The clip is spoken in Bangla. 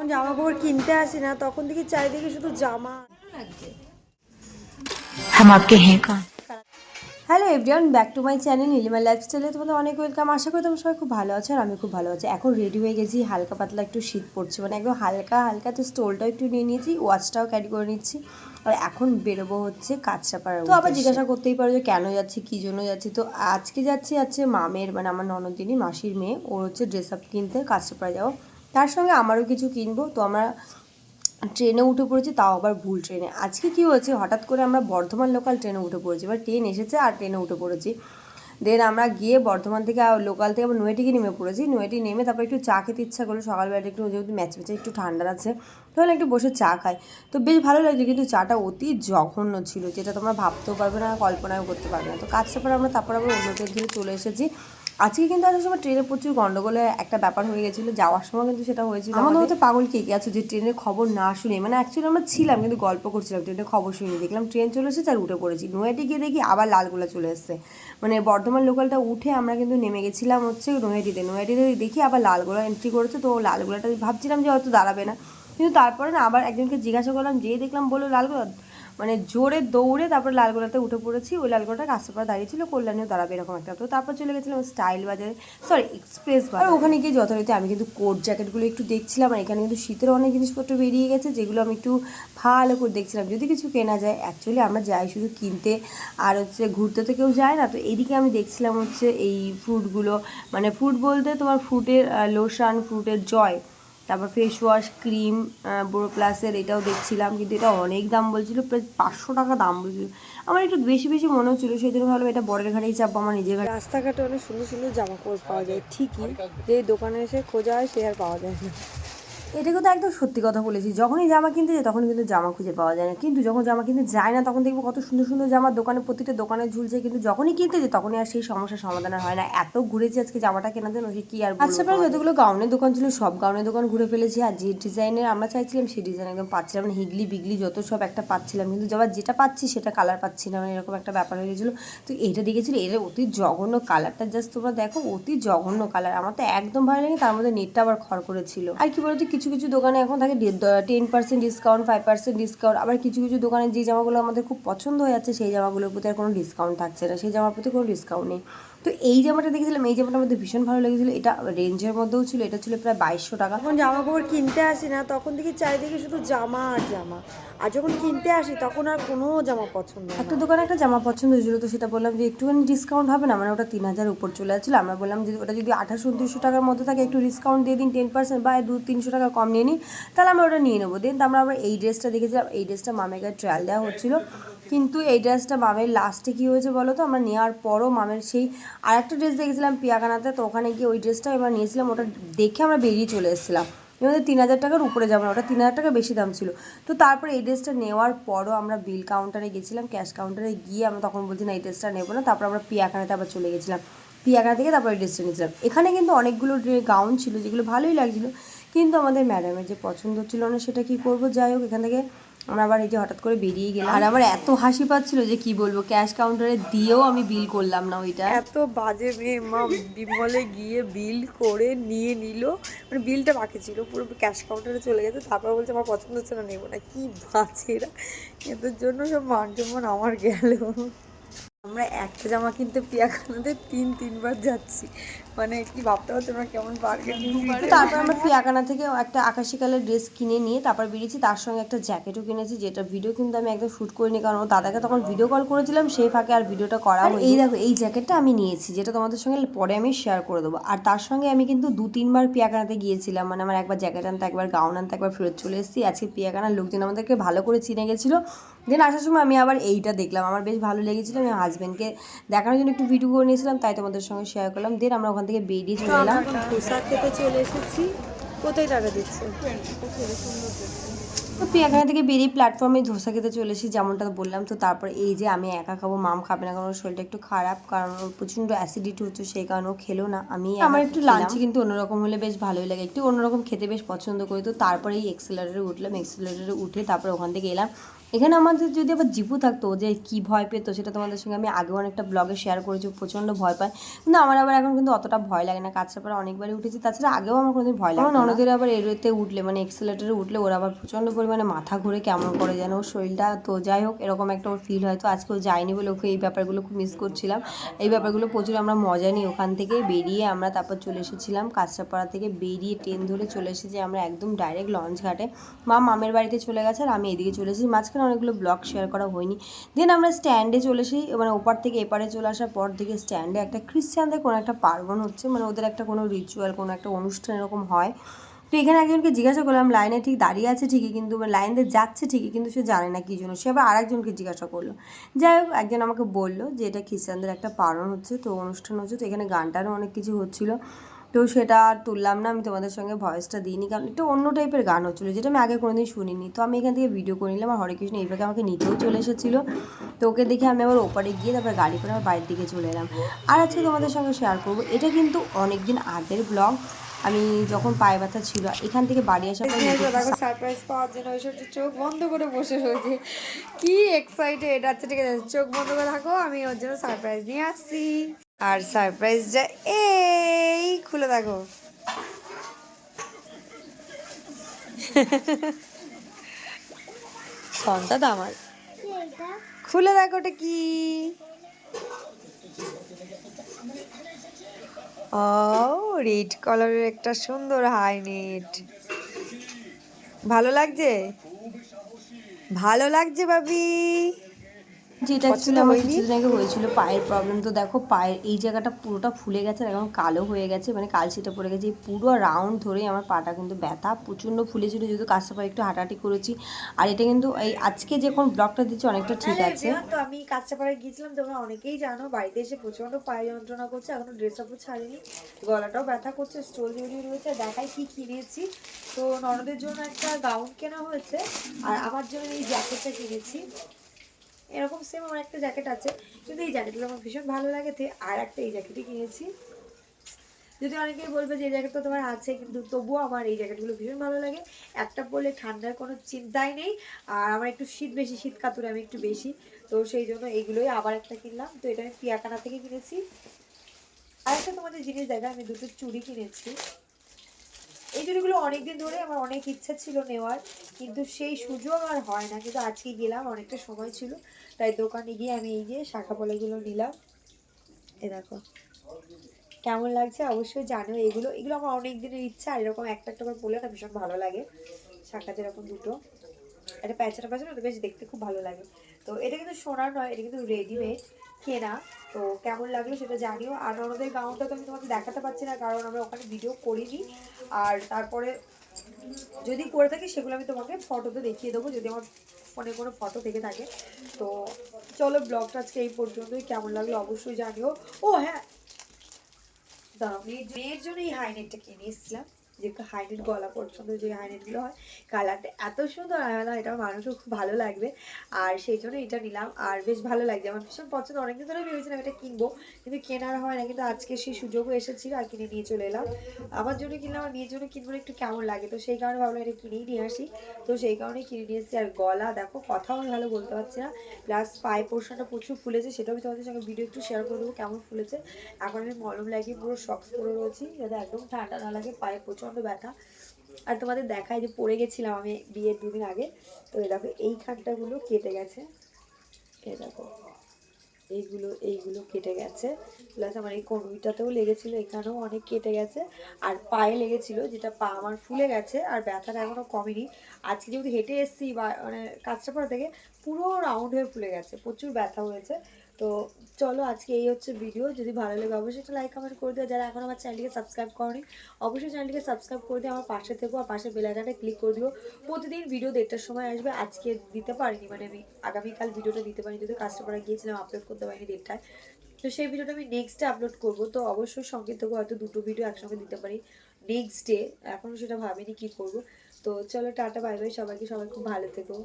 যখন জামা কাপড় কিনতে আসি না তখন দেখি চারিদিকে শুধু জামা। Hello everyone back to my channel Nilima লাইফস্টাইলে তোমাদের অনেক ওয়েলকাম আশা করি তোমরা সবাই খুব ভালো আছে আর আমি খুব ভালো আছি। এখন রেডি হয়ে গেছি হালকা পাতলা একটু শীত পড়ছে মানে একদম হালকা হালকা তো স্টোলটাও একটু নিয়ে নিয়েছি ওয়াচটাও ক্যারি করে নিচ্ছি। আর এখন বেরোবো হচ্ছে কাঁচরাপাড়া তো আবার জিজ্ঞাসা করতেই পারো যে কেন যাচ্ছি কী জন্য যাচ্ছি? তো আজকে যাচ্ছি আছে মামের মানে আমার ননদিনী মাসির মেয়ে ওর হচ্ছে ড্রেস আপ কিনতে কাঁচরাপাড়া যাওয়া তার সঙ্গে আমারও কিছু কিনবো। তো আমরা ট্রেনে উঠে পড়েছি, তাও আবার ভুল ট্রেনে। আজকে কি হয়েছে, হঠাৎ করে আমরা বর্ধমান লোকাল ট্রেনে উঠে পড়েছি। এবার ট্রেন এসেছে আর ট্রেনে উঠে পড়েছি। দেন আমরা গিয়ে বর্ধমান থেকে লোকাল থেকে আবার নৈহাটিকে নেমে পড়েছি। নৈহাটি নেমে তারপর একটু চা খেতে ইচ্ছা করল। সকালবেলা একটু যেহেতু ম্যাচ ম্যাচে একটু ঠান্ডা আছে, তাহলে একটু বসে চা খাই। তো বেশ ভালো লাগছে কিন্তু চাটা অতি জঘন্য ছিল, যেটা তোমরা ভাবতেও পারবে না, কল্পনাও করতে পারবে না। তো কাজটা পরে আমরা তারপর আবার অন্য ট্রেন ধরে চলে এসেছি। আজকে কিন্তু আসার সময় ট্রেনে প্রচুর গন্ডগোলের একটা ব্যাপার হয়ে গেছিল যাওয়ার সময় কিন্তু সেটা হয়েছিল আমাদের মধ্যে পাগল কে কে আছে যে ট্রেনের খবর না শুনে? মানে অ্যাকচুয়ালি আমরা ছিলাম কিন্তু গল্প করছিলাম ট্রেনের খবর শুনে। দেখলাম ট্রেন চলে এসেছে আর উঠে পড়েছি। নৈহাটি গিয়ে দেখি আবার লালগোলা চলে এসছে। মানে বর্ধমান লোকালটা উঠে আমরা কিন্তু নেমে গেছিলাম হচ্ছে নৈহাটিতে নৈহাটিতে দেখি আবার লালগোলা এন্ট্রি করেছে তো লালগোলাটা ভাবছিলাম যে হয়তো দাঁড়াবে না। কিন্তু তারপরে না আবার একজনকে জিজ্ঞাসা করলাম যেয়ে দেখলাম বলল লালগোলা মানে জোরে দৌড়ে তারপর লালগোলাতে উঠে পড়েছি, ওই লালগোলাটা কাস্টমার দাঁড়িয়েছিল কল্যাণীও দাঁড়াবে এরকম একটা তো, তারপর চলে গেছিলাম স্টাইল বাজারে সরি এক্সপ্রেস বাজার। ওখানে গিয়ে যথারীতি আমি কিন্তু কোট জ্যাকেটগুলো একটু দেখছিলাম, আর এখানে কিন্তু শীতের অনেক জিনিসপত্র বেরিয়ে গেছে, যেগুলো আমি একটু ভালো করে দেখছিলাম, যদি কিছু কেনা যায় অ্যাকচুয়ালি আমরা যাই শুধু কিনতে, আর হচ্ছে ঘুরতে তো কেউ যায় না, তো এদিকে আমি দেখছিলাম হচ্ছে এই ফ্রুটগুলো মানে ফ্রুট বলতে তোমার ফ্রুটের লোশন ফ্রুটের জয় তারপর ফেস ওয়াশ ক্রিম বোরো প্লাসের এটাও দেখছিলাম, কিন্তু এটা অনেক দাম বলছিলো, প্রায় পাঁচশো টাকা দাম বলছিল। আমার একটু বেশি বেশি মনে হচ্ছিল সেই জন্য ভাবলাম এটা বরের ঘাটেই চাপবো, আমার নিজের ঘাটে। রাস্তাঘাটে অনেক সুন্দর সুন্দর জামা কাপড় পাওয়া যায়, ঠিকই, যে দোকানে এসে খোঁজা হয়, সে আর পাওয়া যায় না। এটা কিন্তু একদম সত্যি কথা বলেছি। যখনই জামা কিনতে যাই তখন কিন্তু জামা খুঁজে পাওয়া যায় না। কিন্তু যখন জামা কিনতে যায় না তখন দেখব কত সুন্দর সুন্দর জামা দোকানে প্রতিটা দোকানে ঝুলছে। কিন্তু যখনই কিনতে যাই তখনই আর সেই সমস্যার সমাধান হয় না। এত ঘুরেছি আজকে জামাটা কেনার জন্য কি আর আচ্ছা প্রায় যতগুলো গাউনের দোকান ছিল সব গাউনের দোকান ঘুরে ফেলেছি। আর যে ডিজাইনের আমরা চাইছিলাম সেই ডিজাইন একদম পাচ্ছিলাম না। হিগলি বিগলি যত সব একটা পাচ্ছিলাম। কিন্তু যাবার যেটা পাচ্ছি সেটা কালার পাচ্ছি না। মানে এরকম একটা ব্যাপার হয়ে গেছিল। তো এইটা দেখেছিল এটা অতি জঘন্য কালারটা। জাস্ট তোমরা দেখো অতি জঘন্য কালার। আমার তো একদম ভালো লাগে তার মধ্যে নেটটা আবার খড় করেছিল। আর কি বলতো কিছু কিছু দোকানে এখন থাকে ten percent discount five percent discount আবার কিছু কিছু দোকানে যে জামাগুলো আমাদের খুব পছন্দ হয়ে যাচ্ছে, সেই জামাগুলোর প্রতি আর কোনো ডিসকাউন্ট থাকছে না। সেই জামার প্রতি কোনো ডিসকাউন্ট নেই। তো এই জামাটা দেখেছিলাম এই জামাটার মধ্যে ভীষণ ভালো লেগেছিলো। এটা রেঞ্জের মধ্যেও ছিল এটা ছিল প্রায় বাইশশো টাকা। যখন জামা কাপড় কিনতে আসি না তখন দেখি চারিদিকে শুধু জামা আর জামা। আর যখন কিনতে আসি তখন আর কোনো জামা পছন্দ না। একটা দোকানে একটা জামা পছন্দ হয়েছিল তো সেটা বললাম যে একটুখানি ডিসকাউন্ট হবে না? মানে ওটা তিন হাজার উপর চলে যাচ্ছিল আমরা বললাম যে ওটা যদি আঠাশ উনত্রিশশো টাকার মধ্যে থাকে একটু ডিসকাউন্ট দিয়ে দিন টেন পার্সেন্ট বা দু তিনশো টাকা কম নিয়ে নিই তাহলে আমরা ওটা নিয়ে নেব। দেন আমরা আবার এই ড্রেসটা দেখেছিলাম এই ড্রেসটা মামের গায়ে ট্রায়াল দেওয়া হচ্ছিল। কিন্তু এই ড্রেসটা মামের লাস্টে কী হয়েছে বলো তো? আমরা নেওয়ার পরও মামের সেই আর একটা ড্রেস দেখেছিলাম পিয়াকানাতে, তো ওখানে গিয়ে ওই ড্রেসটা এবার নিয়েছিলাম, ওটা দেখে আমরা বেরিয়ে চলে এসেছিলাম। এবার তিন হাজার টাকার উপরে যাব না, ওটা তিন হাজার টাকা বেশি দাম ছিল। তো তারপরে এই ড্রেসটা নেওয়ার পরও আমরা বিল কাউন্টারে গেছিলাম, ক্যাশ কাউন্টারে গিয়ে আমরা তখন বলছি, না, এই ড্রেসটা নেব না। তারপর আমরা পিয়াখানাতে আবার চলে গেছিলাম। পিয়াখানা থেকে তারপর এই ড্রেসটা নিয়েছিলাম। এখানে কিন্তু অনেকগুলো গাউন ছিল যেগুলো ভালোই লাগছিল, কিন্তু আমাদের ম্যাডামের যে পছন্দ ছিল না, সেটা কি করব? যাই হোক, এখান থেকে আমরা আবার এই যে হঠাৎ করে বেরিয়ে গেলাম। আর আমার এত হাসি পাচ্ছিল যে কি বলব ক্যাশ কাউন্টারে দিয়েও আমি বিল করলাম না ওইটা। এত বাজে মেয়ে মা, বিমলে গিয়ে বিল করে নিয়ে নিল। মানে বিলটা বাকি ছিল, পুরো ক্যাশ কাউন্টারে চলে গেছে। তারপর বলছে, আমার পছন্দ হচ্ছে না, নেব না। কি বাজে এরা এদের জন্য সব মান আমার গেল। আমরা একটা জামা কিনতে পিয়াখানাতে তিন তিনবার যাচ্ছি। মানে কি ভাবতে পারছ আমরা কেমন বার্গেনিং তারপর আমরা পিয়াখানা থেকে একটা আকাশি কালার ড্রেস কিনে নিয়ে তারপর বেরিয়েছি। তার সঙ্গে একটা জ্যাকেটও কিনেছি যেটা ভিডিও কিন্তু আমি একদম শ্যুট করিনি কারণ ও দাদাকে তখন ভিডিও কল করেছিলাম সেই ফাঁকে আর ভিডিওটা করা হয় এই দেখো এই জ্যাকেটটা আমি নিয়েছি যেটা তোমাদের সঙ্গে পরে আমি শেয়ার করে দেবো। আর তার সঙ্গে আমি কিন্তু দু তিনবার পিয়াখানাতে গিয়েছিলাম। মানে আমার একবার জ্যাকেট আনতে একবার গাউন আনতে একবার ফেরত চলে এসেছি। আজকে পিয়াখানার লোকজন আমাদেরকে ভালো করে চিনে গেছিল। দেন আসার সময় আমি আবার এইটা দেখলাম। আমার বেশ ভালো লেগেছিল, আমি হাজব্যান্ডকে দেখানোর জন্য একটু ভিডিও করে নিয়েছিলাম, তাই তোমাদের সঙ্গে শেয়ার করলাম। দেন আমরা ওখান থেকে বেরিয়ে চলে এলাম। খেতে চলে এসেছি। কোথায় টাকা দিচ্ছে? তো পিয়াখানা থেকে বেরিয়ে প্ল্যাটফর্মে ধোসা খেতে চলে এসেছি যেমনটা বললাম। তো তারপর এই যে আমি একা খাব মাম খাবে না কারণ শরীরটা একটু খারাপ কারণ প্রচণ্ড অ্যাসিডিটি হচ্ছে সেই কারণে ও খেলো না। আমি আমার একটু লাঞ্চে কিন্তু অন্যরকম হলে বেশ ভালোই লাগে। একটু অন্যরকম খেতে বেশ পছন্দ করি। তো তারপরে এই এক্সেলারেটরে উঠলাম। এক্সেলারেটরে উঠে তারপরে ওখান থেকে এলাম। এখানে আমাদের যদি আবার জিপু থাকতো যে কি ভয় পেতো সেটা তোমাদের সঙ্গে আমি আগেও অনেকটা ব্লগে শেয়ার করেছি। প্রচণ্ড ভয় পায়। কিন্তু আমার আবার এখন কিন্তু অতটা ভয় লাগে না। কাছাপাড়া অনেকবারই উঠেছি। তাছাড়া আগেও আমার কোনোদিন ভয় লাগে না। ননদের আবার এরোতে উঠলে মানে এক্সেলেটারে উঠলে ওরা আবার প্রচণ্ড পরিমাণে মাথা ঘুরে কেমন করে যেন ওর শরীরটা, তো যাই হোক, এরকম একটা ওর ফিল হয়। তো আজকে ও যায়নি বলে ওকে এই ব্যাপারগুলো খুব মিস করছিলাম। এই ব্যাপারগুলো প্রচুর আমরা মজা নিই ওখান থেকে বেরিয়ে। আমরা তারপর চলে এসেছিলাম কাঁচরাপাড়া থেকে বেরিয়ে ট্রেন ধরে চলে এসেছি আমরা একদম ডাইরেক্ট লঞ্চ ঘাটে। মা মামের বাড়িতে চলে গেছে আর আমি এদিকে চলে এসেছি। মাঝখানে অনেকগুলো ব্লগ শেয়ার করা হয়নি। দেন আমরা স্ট্যান্ডে চলে এসেছি। মানে ওপার থেকে এপারে চলে আসার পর থেকে স্ট্যান্ডে একটা খ্রিস্টানদের কোনো একটা পার্বণ হচ্ছে। মানে ওদের একটা কোনো রিচুয়াল কোনো একটা অনুষ্ঠান এরকম হয়। তো এখানে একজনকে জিজ্ঞাসা করলাম, লাইনে ঠিক দাঁড়িয়ে আছে ঠিকই, কিন্তু লাইন দিয়ে যাচ্ছে ঠিকই, কিন্তু সে জানে না কী জন্য। সে আবার আরেকজনকে জিজ্ঞাসা করল। যাই হোক, একজন আমাকে বলল যে এটা খ্রিস্টানদের একটা পালন হচ্ছে, তো অনুষ্ঠান হচ্ছে, তো এখানে গানটারও অনেক কিছু হচ্ছিল। তো সেটা তুললাম না, আমি তোমাদের সঙ্গে ভয়েসটা দিইনি, কারণ একটু অন্য টাইপের গান হচ্ছিল, যেটা আমি আগে কোনো কোনোদিন শুনিনি। তো আমি এখান থেকে ভিডিও করে নিলাম, আর হরে কৃষ্ণ এইভাবে আমাকে নিতেও চলে এসেছিল। তো ওকে দেখে আমি আবার ওপারে গিয়ে তারপর গাড়ি করে আমার বাড়ির দিকে চলে এলাম। আর আজকে তোমাদের সঙ্গে শেয়ার করব, এটা কিন্তু অনেক দিন আগের ব্লগ আমি যখন পায়ে ব্যথা ছিল এখান থেকে বাড়ি আসার পর দেখো সারপ্রাইজ পাওয়ার জন্য ওইসব চোখ বন্ধ করে বসে রয়েছে। কি এক্সাইটেড আচ্ছা ঠিক আছে চোখ বন্ধ করে থাকো আমি ওর জন্য সারপ্রাইজ নিয়ে আসছি। আর সারপ্রাইজটা এই খুলে দেখো। সন্তান আমার। খুলে দেখো ওটা কি। ও রেড কালারের একটা সুন্দর হাই নেট ভালো লাগছে? ভালো লাগছে ভাবি। যেটা অ্যাকচুয়ালি আমার কিছুদিন আগে হয়েছিল পায়ের প্রবলেম তো দেখো পায়ের এই জায়গাটা পুরোটা ফুলে গেছে এখন কালো হয়ে গেছে মানে কালচিটা পড়ে গেছে। এই পুরো রাউন্ড ধরেই আমার পাটা কিন্তু ব্যথা প্রচণ্ড ফুলেছিল যেহেতু কাজটা পরে একটু হাঁটাহাঁটি করেছি। আর এটা কিন্তু এই আজকে যখন ব্লগটা দিচ্ছি অনেকটা ঠিক আছে। তো আমি কাঁচাপাড়ায় গিয়েছিলাম তোমরা অনেকেই জানো বাড়িতে এসে প্রচণ্ড পায়ে যন্ত্রণা করছে এখনও ড্রেস আপও ছাড়িনি গলাটাও ব্যথা করছে স্টোল জড়িয়ে রয়েছে দেখাই কি কিনেছি। তো ননদের জন্য একটা গাউন কেনা হয়েছে আর আমার জন্য এই জ্যাকেটটা কিনেছি। এরকম সেম আমার একটা জ্যাকেট আছে। কিন্তু এই জ্যাকেটগুলো আমার ভীষণ ভালো লাগে, তো আর একটা এই জ্যাকেটই কিনেছি। যদি অনেকেই বলবে যে এই জ্যাকেট তো তোমার আছে, কিন্তু তবুও আমার এই জ্যাকেটগুলো ভীষণ ভালো লাগে। একটা পরলে ঠান্ডার কোনো চিন্তাই নেই, আর আমার একটু শীত বেশি, শীত কাতুরে আমি একটু বেশি। তো সেই জন্য এইগুলোই আবার একটা কিনলাম। তো এটা আমি পিয়াকানা থেকে কিনেছি। আর একটা তোমাদের জিনিস দেখা আমি দুটো চুড়ি কিনেছি। চুড়িগুলো অনেকদিন ধরে আমার অনেক ইচ্ছা ছিল নেওয়ার, কিন্তু সেই সুযোগ আর হয় না। কিন্তু আজকে গেলাম, অনেকটা সময় ছিল। তাই দোকানে গিয়ে আমি এই যে শাখা পলাগুলো নিলাম। এ দেখো, কেমন লাগছে অবশ্যই জানো এগুলো এগুলো আমার অনেক দিনের ইচ্ছা, আর এরকম একটা একটা করে পরলে না ভীষণ ভালো লাগে। শাখাতে যেরকম দুটো। একটা প্যাঁচাটা ওটা বেশ দেখতে খুব ভালো লাগে। তো এটা কিন্তু সোনার নয়, এটা কিন্তু রেডিমেড কেনা। তো কেমন লাগল সেটা জানিও। আর ওনাদের গাউনটা তো আমি তোমাকে দেখাতে পারছি না, কারণ আমরা ওখানে ভিডিও করিনি। আর তারপরে যদি করে থাকি সেগুলো আমি তোমাকে ফটোতে দেখিয়ে দেবো, যদি আমার ফোনে কোনো ফটো থেকে থাকে। তো চলো ব্লগটা আজকে এই পর্যন্তই। কেমন লাগল অবশ্যই জানিও। ও হ্যাঁ দাঁড়াও, মেয়ের জন্য এই হাইনেটটা কিনে এসেছিলাম। যে হাইনেট গলা পর্যন্ত যে হাইনেটগুলো হয়, কালারটা এত সুন্দর আর না এটা মানুষও খুব ভালো লাগবে। আর সেই জন্য এটা নিলাম, আর বেশ ভালো লাগছে। আমার ভীষণ পছন্দ। অনেকদিন ধরে ভেবেছিলাম এটা কিনবো, কিন্তু কেনার হয় না। কিন্তু আজকে সেই সুযোগও এসেছিল আর কিনে নিয়ে চলে এলাম। আমার জন্য কিনলাম আর মেয়ের জন্য কিনবো একটু কেমন লাগে? তো সেই কারণে ভাবলাম এটা কিনেই নিয়ে আসি। তো সেই কারণেই কিনে নিয়ে এসেছি। আর গলা, দেখো, কথাও আমি ভালো বলতে পারছি না। প্লাস পায়ে পোর্শনটা প্রচুর ফুলেছে, সেটাও আমি তোমাদের সঙ্গে ভিডিও একটু শেয়ার করে দেবো কেমন ফুলেছে। এখন আমি মলম লাগিয়ে পুরো শক্স পরে রয়েছি, যাতে একদম ঠান্ডা না লাগে, পায়ে প্রচণ্ড ব্যথা। আর তোমাদের দেখায় যে পড়ে গেছিলাম আমি বিয়ের দুদিন আগে। তো এই দেখো এইখানটাগুলো কেটে গেছে। এই দেখো, এইগুলো এইগুলো কেটে গেছে। প্লাস আমার এই কনুইটাতেও লেগেছিলো, এখানেও অনেক কেটে গেছে। আর পায়ে লেগেছিল, যেটা পা আমার ফুলে গেছে, আর ব্যথাটা এখনও কমেনি। আজকে যেহেতু হেঁটে এসেছি বা মানে কাজটা কাঁচরাপাড়া থেকে পুরো রাউন্ড হয়ে ফুলে গেছে, প্রচুর ব্যথা হয়েছে। তো চলো আজকে এই হচ্ছে ভিডিও যদি ভালো লাগে অবশ্যই একটা লাইক কমেন্ট করে দিও। যারা এখন আমার চ্যানেলটিকে সাবস্ক্রাইব করনি, অবশ্যই চ্যানেলটিকে সাবস্ক্রাইব করে দিয়ে আমার পাশে থেকো আর পাশে বেলাইকানে ক্লিক করে দিও। প্রতিদিন ভিডিও দেড়টার সময় আসবে। আজকে দিতে পারিনি মানে আমি আগামীকাল ভিডিওটা দিতে পারিনি যদি করা গিয়েছিলাম আপলোড করতে পারিনি দেড়টায়। তো সেই ভিডিওটা আমি নেক্সট আপলোড করব। তো অবশ্যই সঙ্গে থেকো, হয়তো দুটো ভিডিও একসঙ্গে দিতে পারি নেক্সট ডে এখনও সেটা ভাবিনি কী করব। তো চলো টাটা বাই বাই সবাইকে। সবাই খুব ভালো থেকো।